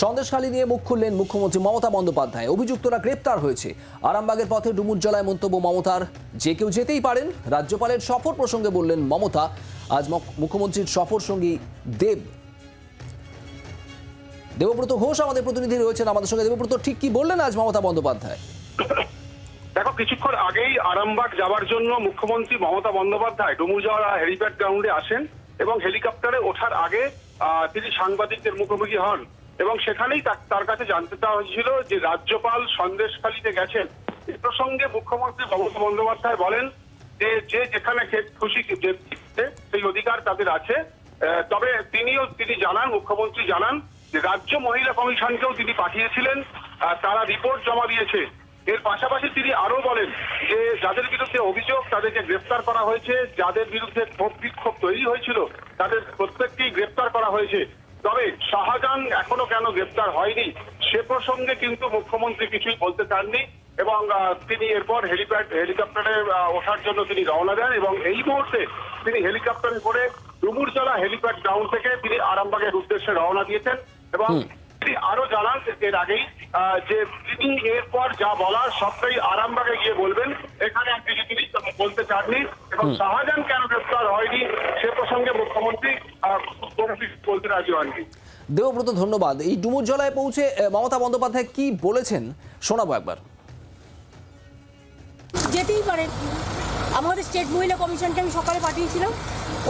সন্দেশখালী নিয়ে মুখ খুললেন মুখ্যমন্ত্রী মমতা বন্দ্যোপাধ্যায়। অভিযুক্তরা গ্রেপ্তার হয়েছে। আরামবাগের পথে ডুমুরজলায় মন্তব্য মমতার। যে কেউ যেতেই পারেন, রাজ্যপালের সফর প্রসঙ্গে বললেন মমতা। আজ মুখ্যমন্ত্রীর সফর সঙ্গী দেব। দেবব্রত ঘোষ আমাদের প্রতিনিধি রয়েছেন আমাদের সঙ্গে। দেবব্রত, ঠিক কি বললেন আজ মমতা বন্দ্যোপাধ্যায়? দেখো, কিছুক্ষণ আগেই আরামবাগ যাওয়ার জন্য মুখ্যমন্ত্রী মমতা বন্দ্যোপাধ্যায় ডুমুরজলা হেলিপ্যাড গ্রাউন্ডে আসেন এবং হেলিকপ্টারে ওঠার আগে তিনি সাংবাদিকদের মুখোমুখি হন। এবং সেখানেই তার- কাছে জানতে চাওয়া হয়েছিল যে রাজ্যপাল সন্দেশখালীতে গেছেন। এ প্রসঙ্গে মুখ্যমন্ত্রী মমতা বন্দ্যোপাধ্যায় বলেন যে যে যেখানে খুশি সেই অধিকার তাদের আছে। তবে তিনিও তিনি জানান, মুখ্যমন্ত্রী জানান যে রাজ্য মহিলা কমিশনকেও তিনি পাঠিয়েছিলেন তারা রিপোর্ট জমা দিয়েছে। এর পাশাপাশি তিনি আরও বলেন যে যাদের বিরুদ্ধে অভিযোগ, তাদেরকে গ্রেফতার করা হয়েছে। যাদের বিরুদ্ধে ক্ষোভ বিক্ষোভ তৈরি হয়েছিল, তাদের প্রত্যেককেই গ্রেফতার করা হয়েছে। তবে শাহজাহান এখনও কেন গ্রেফতার হয়নি সে প্রসঙ্গে কিন্তু মুখ্যমন্ত্রী কিছুই বলতে চাননি এবং তিনি এরপর হেলিপ্যাড হেলিকপ্টারে ওঠার জন্য তিনি রওনা দেন এবং এই মুহূর্তে তিনি হেলিকপ্টারে করে ডুমুরজলা হেলিপ্যাড গ্রাউন্ড থেকে তিনি আরামবাগের উদ্দেশ্যে রওনা দিয়েছেন এবং তিনি আরও জানান এর আগেই আহ, যে তিনি এরপর যা বলার সবটাই আরামবাগে গিয়ে বলবেন। এখানে আর কিছু তিনি বলতে চাননি এবং শাহজাহান কেন গ্রেফতার হয়নি সে প্রসঙ্গে মুখ্যমন্ত্রী আহ, কোনো কিছু বলতে রাজি হননি দেবব্রত ধন্যবাদ। এই ডুমুর জলায় পৌঁছে মমতা বন্দ্যোপাধ্যায় কি বলেছেন শোনাবো একবার। যেতেই পারে। আমাদের স্টেট মহিলা কমিশনকে আমি সকালে পাঠিয়েছিলাম।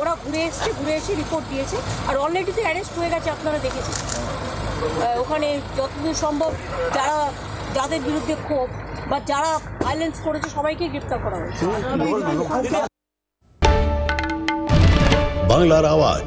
ওরা ঘুরে এসছে ঘুরে এসে রিপোর্ট দিয়েছে। আর অলরেডি তো অ্যারেস্ট হয়ে গেছে আপনারা দেখেছেন। আহ, ওখানে যতদূর সম্ভব যারা যাদের বিরুদ্ধে ক্ষোভ বা যারা ভায়োলেন্স করেছে সবাইকে গ্রেপ্তার করা হয়েছে। বাংলার আওয়াজ